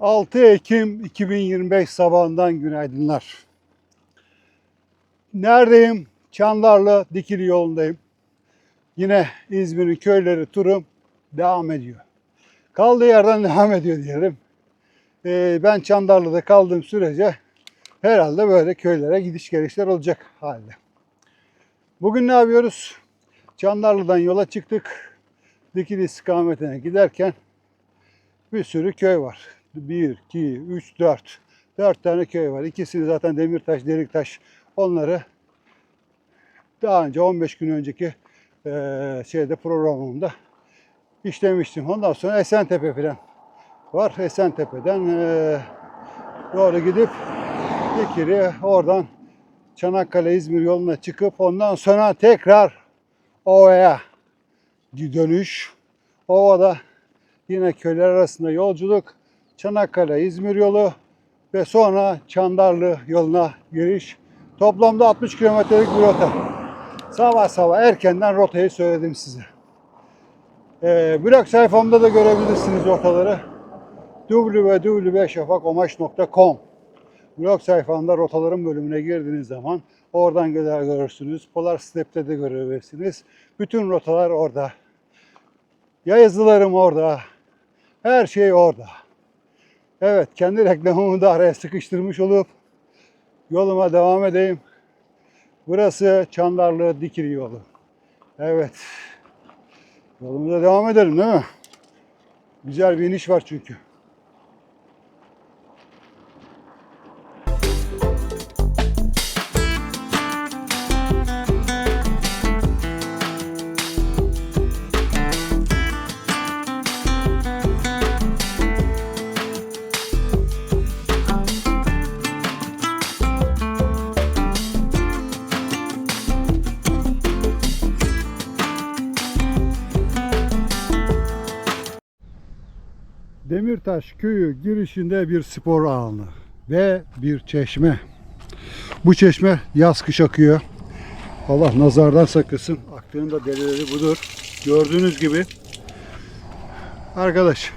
6 Ekim 2025 sabahından günaydınlar. Neredeyim? Çandarlı Dikili yolundayım. Yine İzmir'in köyleri turum devam ediyor. Kaldığı yerden devam ediyor diyelim. Ee, ben Çandarlı'da kaldığım sürece herhalde böyle köylere gidiş gelişler olacak halde. Bugün ne yapıyoruz? Çandarlı'dan yola çıktık. Dikili istikametine giderken bir sürü köy var. 1, 2, 3, 4. 4 tane köy var. İkisini zaten Demirtaş, Deliktaş onları daha önce 15 gün önceki eee, şeyde programımda işlemiştim. Ondan sonra Esentepe falan var. Esentepe'den eee, doğru gidip Dikili oradan Çanakkale İzmir yoluna çıkıp ondan sonra tekrar Ova'ya dönüş. Ova'da yine köyler arasında yolculuk. Çanakkale İzmir yolu ve sonra Çandarlı yoluna giriş. Toplamda 60 kilometrelik bir rota. Sabah sabah erkenden rotayı söyledim size. Ee, blog sayfamda da görebilirsiniz rotaları. www.şafakomaç.com Blog sayfamda rotaların bölümüne girdiğiniz zaman oradan görer görürsünüz. Polar Step'te de görebilirsiniz. Bütün rotalar orada. Yazılarım orada. Her şey orada. Evet, kendi reklamımı da araya sıkıştırmış olup yoluma devam edeyim. Burası Çandarlı Dikili yolu. Evet. Yolumuza devam edelim değil mi? Güzel bir iniş var çünkü. Demirtaş köyü girişinde bir spor alanı ve bir çeşme. Bu çeşme yaz kış akıyor. Allah nazardan saklasın. Aktığın da delileri budur. Gördüğünüz gibi. Arkadaş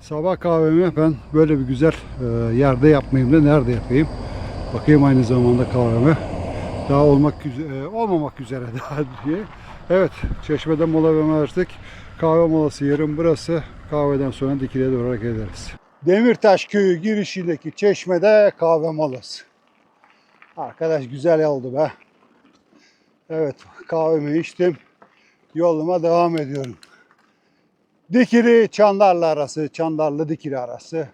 sabah kahvemi ben böyle bir güzel e, yerde yapmayayım da nerede yapayım? Bakayım aynı zamanda kahveme. Daha olmak üzere, olmamak üzere daha diye. Evet, çeşmede mola vermiştik. Kahve molası yerim burası. Kahveden sonra dikiliye doğru hareket ederiz. Demirtaş köyü girişindeki çeşmede kahve molası. Arkadaş güzel oldu be. Evet, kahvemi içtim. Yoluma devam ediyorum. Dikili Çandarlı arası, Çandarlı Dikili arası.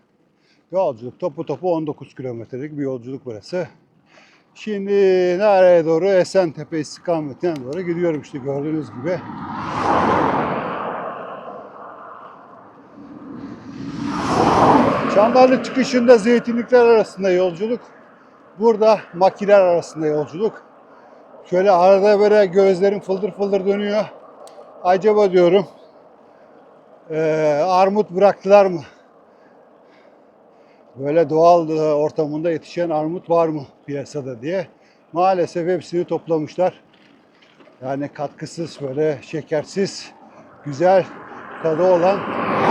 Yolculuk topu topu 19 kilometrelik bir yolculuk burası. Şimdi nereye doğru? Esentepe istikametine doğru gidiyorum işte gördüğünüz gibi. Çandarlı çıkışında zeytinlikler arasında yolculuk. Burada makiler arasında yolculuk. Şöyle arada böyle gözlerim fıldır fıldır dönüyor. Acaba diyorum eee, armut bıraktılar mı? Böyle doğal e, ortamında yetişen armut var mı piyasada diye. Maalesef hepsini toplamışlar. Yani katkısız böyle şekersiz güzel tadı olan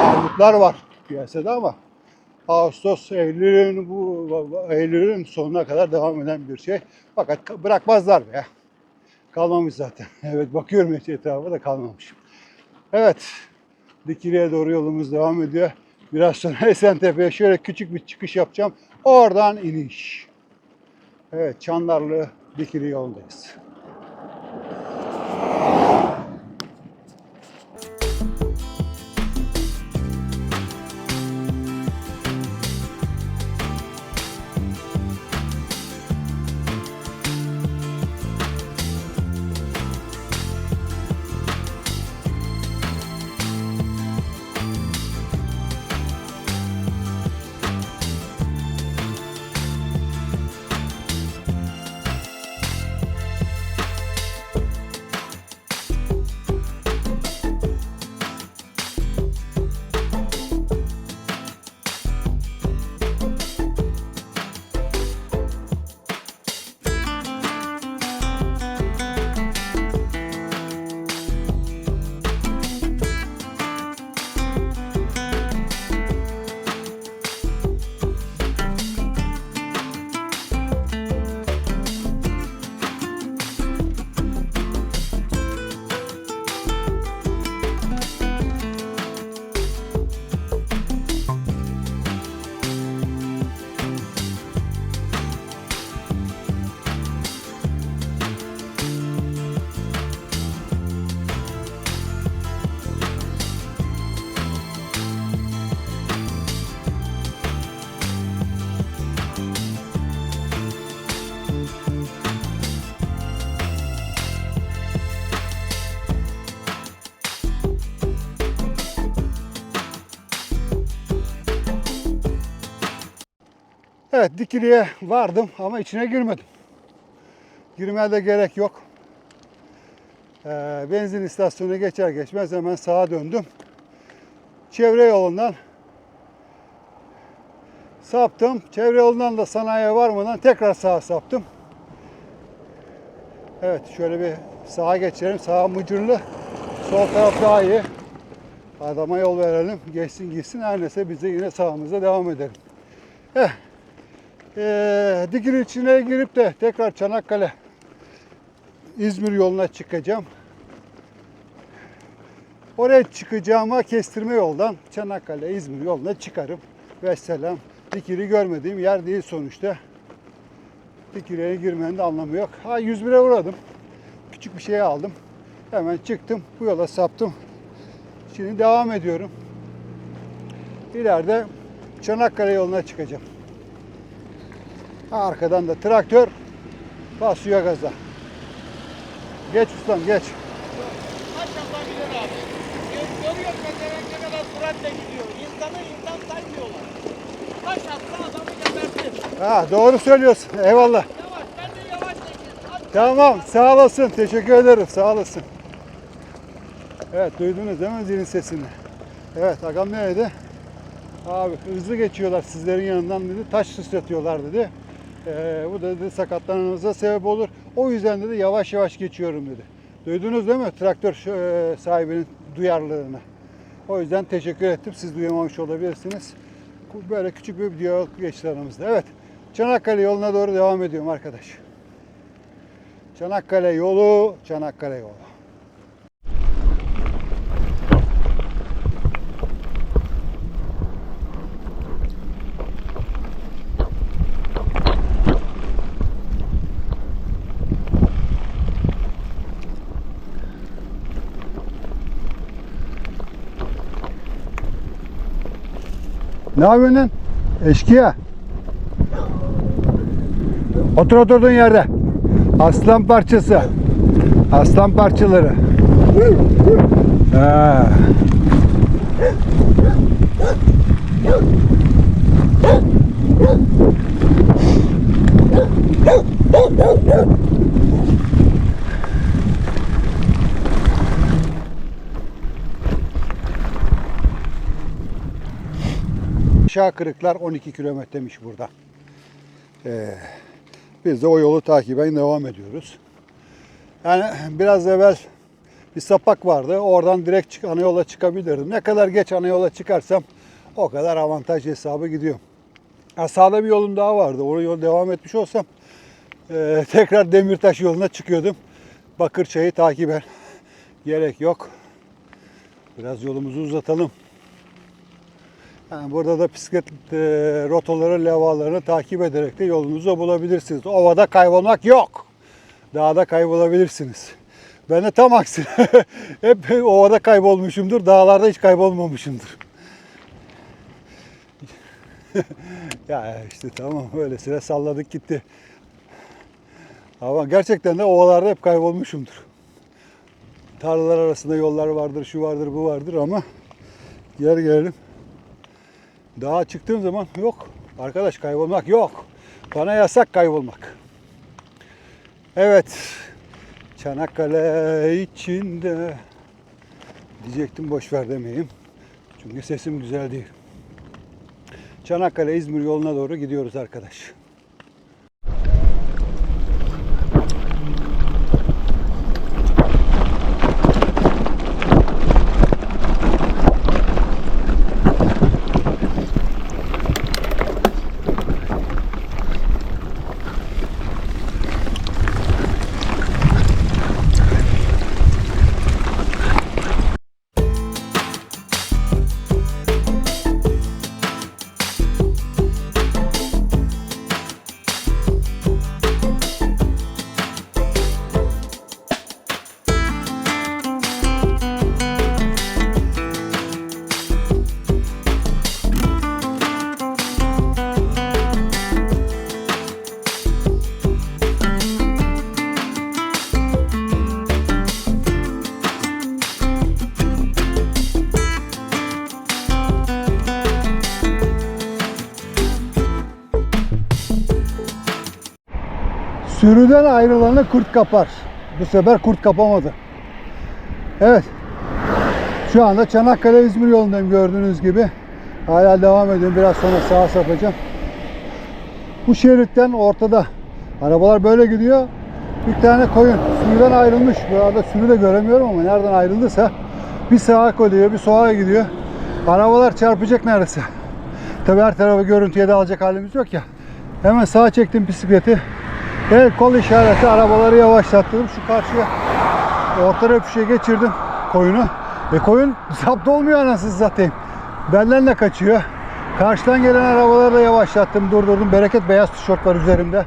armutlar var piyasada ama Ağustos, Eylül'ün bu Eylül'ün sonuna kadar devam eden bir şey. Fakat bırakmazlar be. Kalmamış zaten. Evet bakıyorum etrafa da kalmamış. Evet. Dikili'ye doğru yolumuz devam ediyor. Biraz sonra Esentepe'ye şöyle küçük bir çıkış yapacağım. Oradan iniş. Evet Çandarlı Dikili yoldayız. Evet Dikili'ye vardım ama içine girmedim. Girmeye de gerek yok. Ee, benzin istasyonuna geçer geçmez hemen sağa döndüm. Çevre yolundan saptım. Çevre yolundan da sanayiye varmadan tekrar sağa saptım. Evet şöyle bir sağa geçelim. Sağa mıcırlı. Sol taraf daha iyi. Adama yol verelim. Geçsin gitsin. Her neyse biz de yine sağımıza devam edelim. Eh. Ee, Dikili içine girip de tekrar Çanakkale İzmir yoluna çıkacağım. Oraya çıkacağıma kestirme yoldan Çanakkale İzmir yoluna çıkarım. Vesselam. Dikili görmediğim yer değil sonuçta. Dikili'ye girmenin de anlamı yok. Ha 101'e uğradım. Küçük bir şey aldım. Hemen çıktım. Bu yola saptım. Şimdi devam ediyorum. İleride Çanakkale yoluna çıkacağım. Arkadan da traktör basıyor gaza. Geç ustam geç. Kaç yapabilir abi? Gör- Görüyor mesela ne kadar süratle gidiyor. İnsanı insan saymıyorlar. Taş atsa adamı gebertir. Ha doğru söylüyorsun. Eyvallah. Yavaş ben de yavaş. Hadi. Tamam sağ olasın. Teşekkür ederim. Sağ olasın. Evet duydunuz değil mi zilin sesini? Evet agam ne dedi? Abi hızlı geçiyorlar sizlerin yanından dedi. Taş sıçratıyorlar dedi. Ee, bu da dedi sakatlanmanıza sebep olur. O yüzden dedi yavaş yavaş geçiyorum dedi. Duydunuz değil mi traktör e, sahibinin duyarlılığını? O yüzden teşekkür ettim. Siz duyamamış olabilirsiniz. Böyle küçük bir diyalog geçti aramızda. Evet. Çanakkale yoluna doğru devam ediyorum arkadaş. Çanakkale yolu, Çanakkale yolu. Ne yapıyorsun lan? Eşkıya. Otur oturduğun yerde. Aslan parçası. Aslan parçaları. Ha. Aşağı kırıklar 12 kilometremiş burada. Ee, biz de o yolu takiben devam ediyoruz. Yani biraz evvel bir sapak vardı. Oradan direkt çık, ana yola çıkabilirdim. Ne kadar geç ana yola çıkarsam o kadar avantaj hesabı gidiyor. Ha, sağda bir yolum daha vardı. O yol devam etmiş olsam e, tekrar Demirtaş yoluna çıkıyordum. Bakırçay'ı takiben. Gerek yok. Biraz yolumuzu uzatalım. Yani burada da bisiklet e, rotaları, levhalarını takip ederek de yolunuzu bulabilirsiniz. Ovada kaybolmak yok. Dağda kaybolabilirsiniz. Ben de tam aksine hep ovada kaybolmuşumdur, dağlarda hiç kaybolmamışımdır. ya işte tamam öylesine salladık gitti. Ama gerçekten de ovalarda hep kaybolmuşumdur. Tarlalar arasında yollar vardır, şu vardır, bu vardır ama gel gelelim. Dağa çıktığım zaman yok. Arkadaş kaybolmak yok. Bana yasak kaybolmak. Evet. Çanakkale içinde diyecektim boş ver demeyeyim. Çünkü sesim güzel değil. Çanakkale İzmir yoluna doğru gidiyoruz arkadaş. Sürüden ayrılanı kurt kapar. Bu sefer kurt kapamadı. Evet. Şu anda Çanakkale İzmir yolundayım gördüğünüz gibi. Hala devam ediyorum. Biraz sonra sağa sapacağım. Bu şeritten ortada. Arabalar böyle gidiyor. Bir tane koyun sürüden ayrılmış. Bu arada sürü de göremiyorum ama nereden ayrıldıysa bir sağa koyuyor, bir sola gidiyor. Arabalar çarpacak neredeyse. Tabi her tarafı görüntüye de alacak halimiz yok ya. Hemen sağa çektim bisikleti. El kol işareti arabaları yavaşlattım. Şu karşıya orta röpüşe geçirdim koyunu. E koyun zapt olmuyor anasını satayım. Benden de kaçıyor. Karşıdan gelen arabaları da yavaşlattım, durdurdum. Bereket beyaz tişört var üzerimde.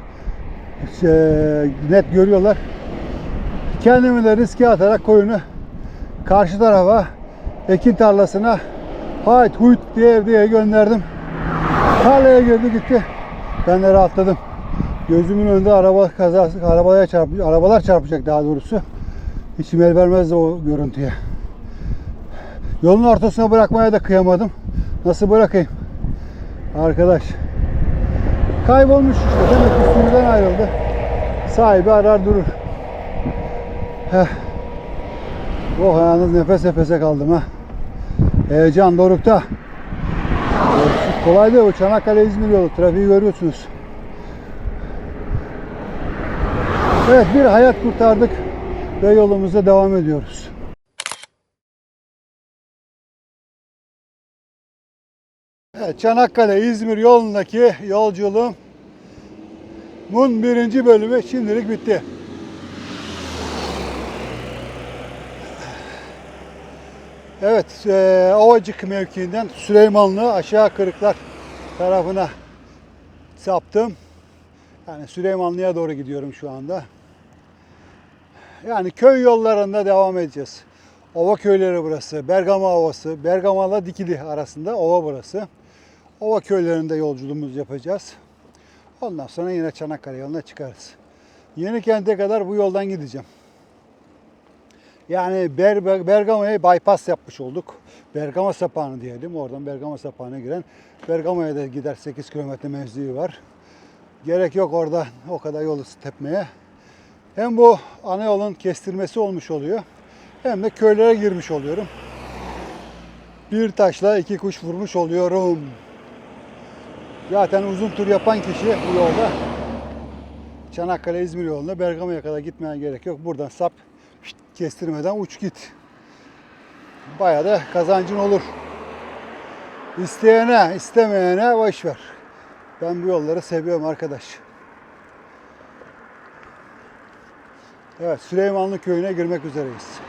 Şey, net görüyorlar. Kendimi de riske atarak koyunu karşı tarafa ekin tarlasına hayt huyt diye diye gönderdim. Tarlaya girdi gitti. Ben de rahatladım. Gözümün önünde araba kazası, arabaya çarpmış, arabalar çarpacak daha doğrusu. İçim el vermezdi o görüntüye. Yolun ortasına bırakmaya da kıyamadım. Nasıl bırakayım? Arkadaş. Kaybolmuş işte. Demek ki sürüden ayrıldı. Sahibi arar durur. Heh. Oh yalnız nefes nefese kaldım ha. Heyecan dorukta. Kolay değil bu Çanakkale İzmir yolu. Trafiği görüyorsunuz. Evet bir hayat kurtardık ve yolumuza devam ediyoruz. Evet, Çanakkale İzmir yolundaki yolculuğum bunun birinci bölümü şimdilik bitti. Evet, eee, Ovacık mevkiinden Süleymanlı aşağı Kırıklar tarafına saptım. Yani Süleymanlı'ya doğru gidiyorum şu anda. Yani köy yollarında devam edeceğiz. Ova köyleri burası. Bergama Ovası. Bergama'la Dikili arasında ova burası. Ova köylerinde yolculuğumuzu yapacağız. Ondan sonra yine Çanakkale yoluna çıkarız. Yenikent'e kadar bu yoldan gideceğim. Yani Ber Bergama'ya bypass yapmış olduk. Bergama sapağını diyelim. Oradan Bergama sapağına giren. Bergama'ya da gider 8 kilometre mevzii var. Gerek yok orada o kadar yolu tepmeye. Hem bu ana yolun kestirmesi olmuş oluyor. Hem de köylere girmiş oluyorum. Bir taşla iki kuş vurmuş oluyorum. Zaten uzun tur yapan kişi bu yolda Çanakkale İzmir yolunda Bergama'ya kadar gitmeye gerek yok. Buradan sap kestirmeden uç git. Bayağı da kazancın olur. İsteyene, istemeyene boş ver. Ben bu yolları seviyorum arkadaş. Evet, Süleymanlı köyüne girmek üzereyiz.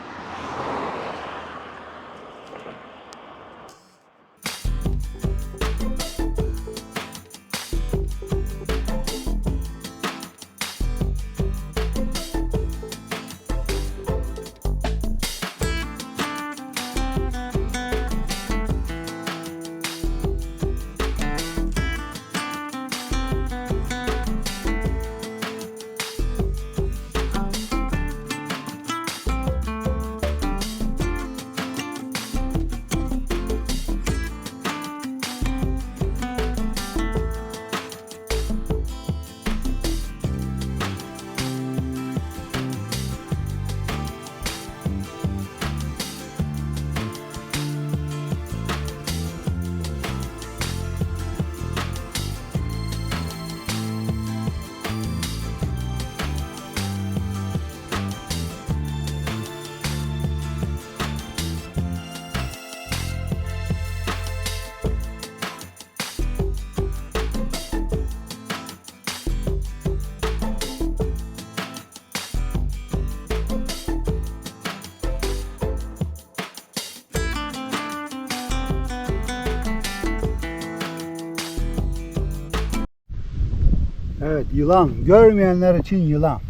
Yılan. Görmeyenler için yılan.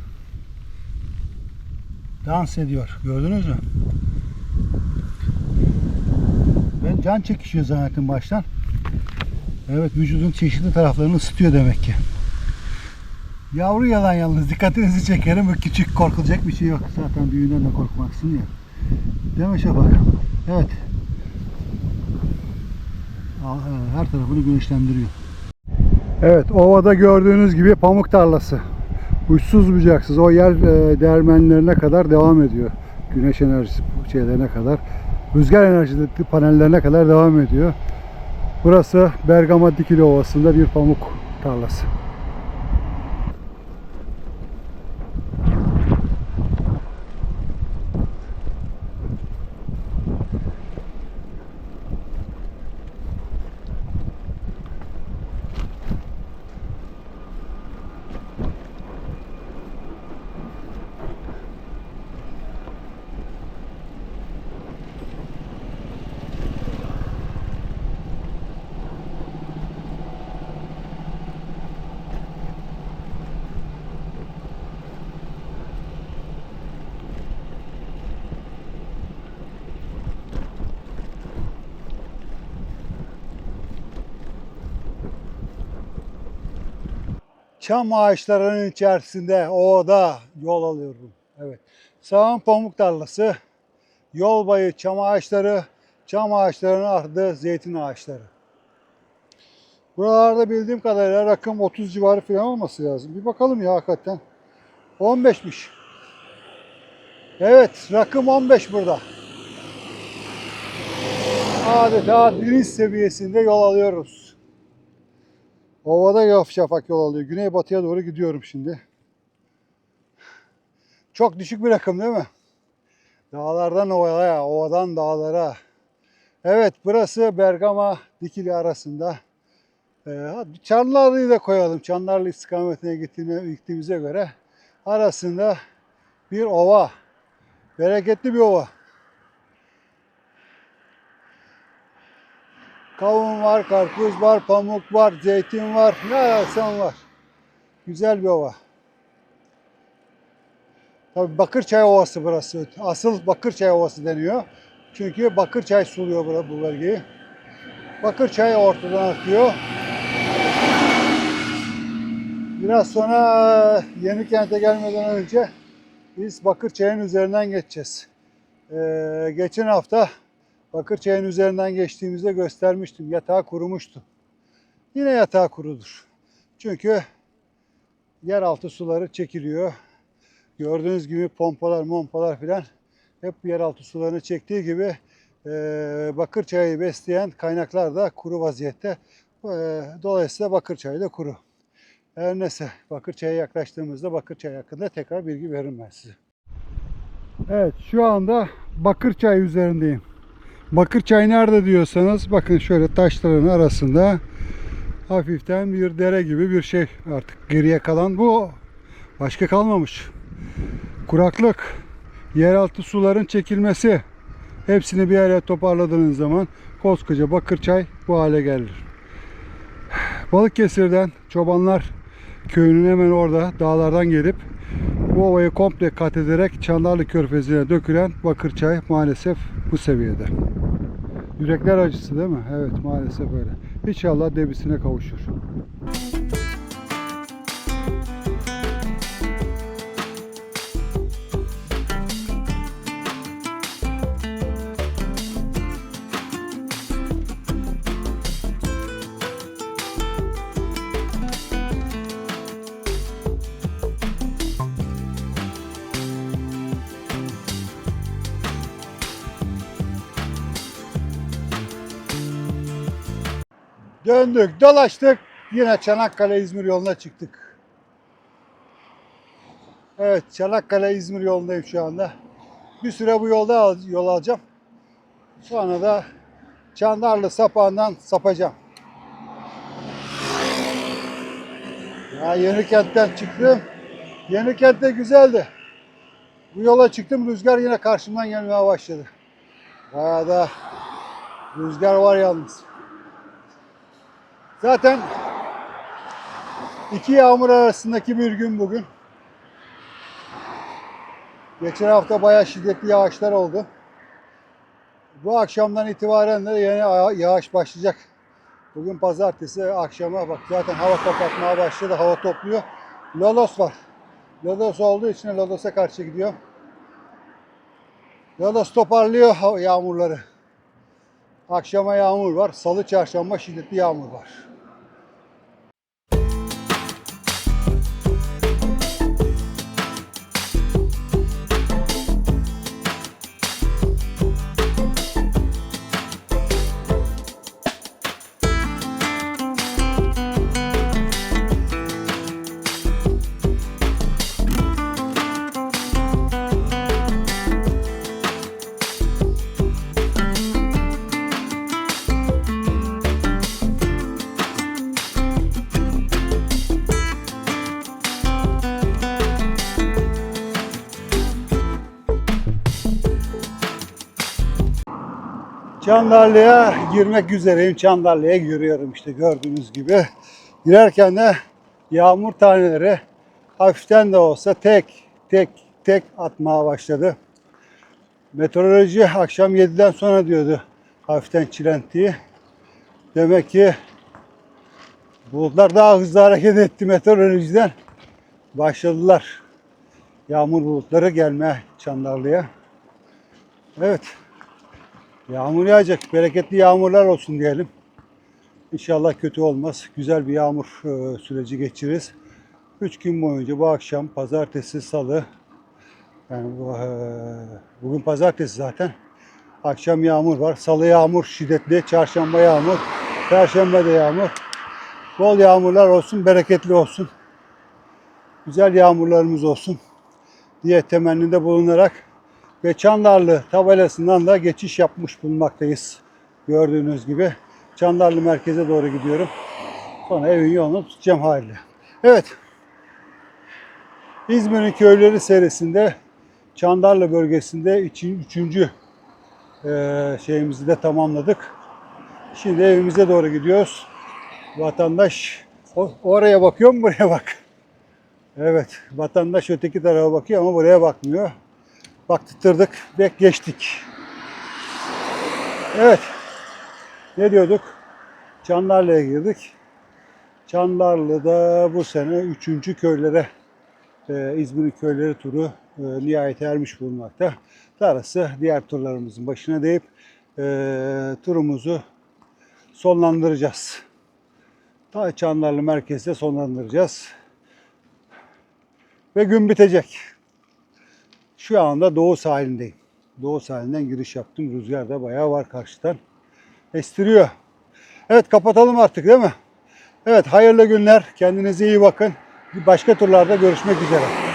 Dans ediyor. Gördünüz mü? Ben can çekişiyor zannettim baştan. Evet vücudun çeşitli taraflarını ısıtıyor demek ki. Yavru yalan yalnız dikkatinizi çekerim. Bu küçük korkulacak bir şey yok. Zaten büyüğünden de korkmaksın ya. Değil mi Şafak? Evet. Her tarafını güneşlendiriyor. Evet, ovada gördüğünüz gibi pamuk tarlası. uçsuz bucaksız o yer e, değermenlerine kadar devam ediyor. Güneş enerjisi şeylerine kadar. Rüzgar enerjisi panellerine kadar devam ediyor. Burası Bergama Dikili Ovası'nda bir pamuk tarlası. Çam ağaçlarının içerisinde ovada yol alıyorum. Evet. Sağım pamuk tarlası, yol boyu çam ağaçları, çam ağaçlarının ardı zeytin ağaçları. Buralarda bildiğim kadarıyla rakım 30 civarı falan olması lazım. Bir bakalım ya hakikaten. 15'miş. Evet, rakım 15 burada. Adeta deniz seviyesinde yol alıyoruz. Ovada yaf şafak yol alıyor. Güneybatıya doğru gidiyorum şimdi. Çok düşük bir rakım değil mi? Dağlardan ovaya, ovadan dağlara. Evet burası Bergama Dikili arasında. Ee, Çanlarlı'yı da koyalım. Çanlarlı istikametine gittiğine, gittiğimize göre arasında bir ova. Bereketli bir ova. Kavun var, karpuz var, pamuk var, zeytin var. Ne ararsan var. Güzel bir ova. Tabii Bakırçay Ovası burası. Asıl Bakırçay Ovası deniyor. Çünkü Bakırçay suluyor bu bölgeyi. Bakırçay ortadan akıyor. Biraz sonra yeni kente gelmeden önce biz Bakırçay'ın üzerinden geçeceğiz. Ee, geçen hafta Bakırçay'ın üzerinden geçtiğimizde göstermiştim. Yatağı kurumuştu. Yine yatağı kurudur. Çünkü yeraltı suları çekiliyor. Gördüğünüz gibi pompalar, mompalar filan hep yeraltı sularını çektiği gibi e, Bakırçay'ı besleyen kaynaklar da kuru vaziyette. E, dolayısıyla Bakırçay da kuru. Her neyse Bakırçay'a yaklaştığımızda Bakırçay hakkında tekrar bilgi veririm ben size. Evet şu anda Bakırçay üzerindeyim. Bakırçay nerede diyorsanız bakın şöyle taşların arasında hafiften bir dere gibi bir şey artık geriye kalan bu başka kalmamış. Kuraklık, yeraltı suların çekilmesi hepsini bir araya toparladığınız zaman koskoca Bakırçay bu hale gelir. Balıkesir'den çobanlar köyünün hemen orada dağlardan gelip bu ovayı komple kat ederek Çandarlı Körfezi'ne dökülen Bakırçay maalesef bu seviyede. Yürekler acısı değil mi? Evet maalesef öyle. İnşallah debisine kavuşur. Döndük, dolaştık. Yine Çanakkale İzmir yoluna çıktık. Evet, Çanakkale İzmir yolundayım şu anda. Bir süre bu yolda yol alacağım. Sonra da Çandarlı sapağından sapacağım. Ya Yenikent'ten çıktım. Yenikent de güzeldi. Bu yola çıktım rüzgar yine karşımdan gelmeye başladı. Bayağı da rüzgar var yalnız. Zaten iki yağmur arasındaki bir gün bugün. Geçen hafta bayağı şiddetli yağışlar oldu. Bu akşamdan itibaren de yeni ya- yağış başlayacak. Bugün pazartesi akşama bak zaten hava kapatmaya başladı. Hava topluyor. Lodos var. Lodos olduğu için Lodos'a karşı gidiyor. Lodos toparlıyor yağmurları. Akşama yağmur var. Salı, çarşamba şiddetli yağmur var. Çandarlı'ya girmek üzereyim. Çandarlı'ya giriyorum işte gördüğünüz gibi. Girerken de yağmur taneleri hafiften de olsa tek tek tek atmaya başladı. Meteoroloji akşam 7'den sonra diyordu hafiften çilentiyi. Demek ki bulutlar daha hızlı hareket etti meteorolojiden. Başladılar yağmur bulutları gelmeye Çandarlı'ya. Evet. Yağmur yağacak. Bereketli yağmurlar olsun diyelim. İnşallah kötü olmaz. Güzel bir yağmur e, süreci geçiririz. 3 gün boyunca bu akşam pazartesi, salı yani e, bugün pazartesi zaten. Akşam yağmur var. Salı yağmur şiddetli. Çarşamba yağmur. Perşembe de yağmur. Bol yağmurlar olsun. Bereketli olsun. Güzel yağmurlarımız olsun diye temennide bulunarak ve Çandarlı tabelasından da geçiş yapmış bulunmaktayız. Gördüğünüz gibi Çandarlı merkeze doğru gidiyorum. Sonra evin yolunu tutacağım haliyle. Evet. İzmir'in köyleri serisinde Çandarlı bölgesinde üçüncü eee, şeyimizi de tamamladık. Şimdi evimize doğru gidiyoruz. Vatandaş oraya bakıyor mu buraya bak. Evet, vatandaş öteki tarafa bakıyor ama buraya bakmıyor. Baktırdık ve geçtik. Evet, ne diyorduk? Çandarlı'ya girdik. Çandarlı'da bu sene üçüncü köylere, e, İzmir'in köyleri turu e, nihayete ermiş bulunmakta. Darısı diğer turlarımızın başına deyip e, turumuzu sonlandıracağız. Ta Çandarlı merkezde sonlandıracağız ve gün bitecek. Şu anda doğu sahilindeyim. Doğu sahilinden giriş yaptım. Rüzgar da bayağı var karşıdan. Estiriyor. Evet kapatalım artık değil mi? Evet hayırlı günler. Kendinize iyi bakın. Başka turlarda görüşmek üzere.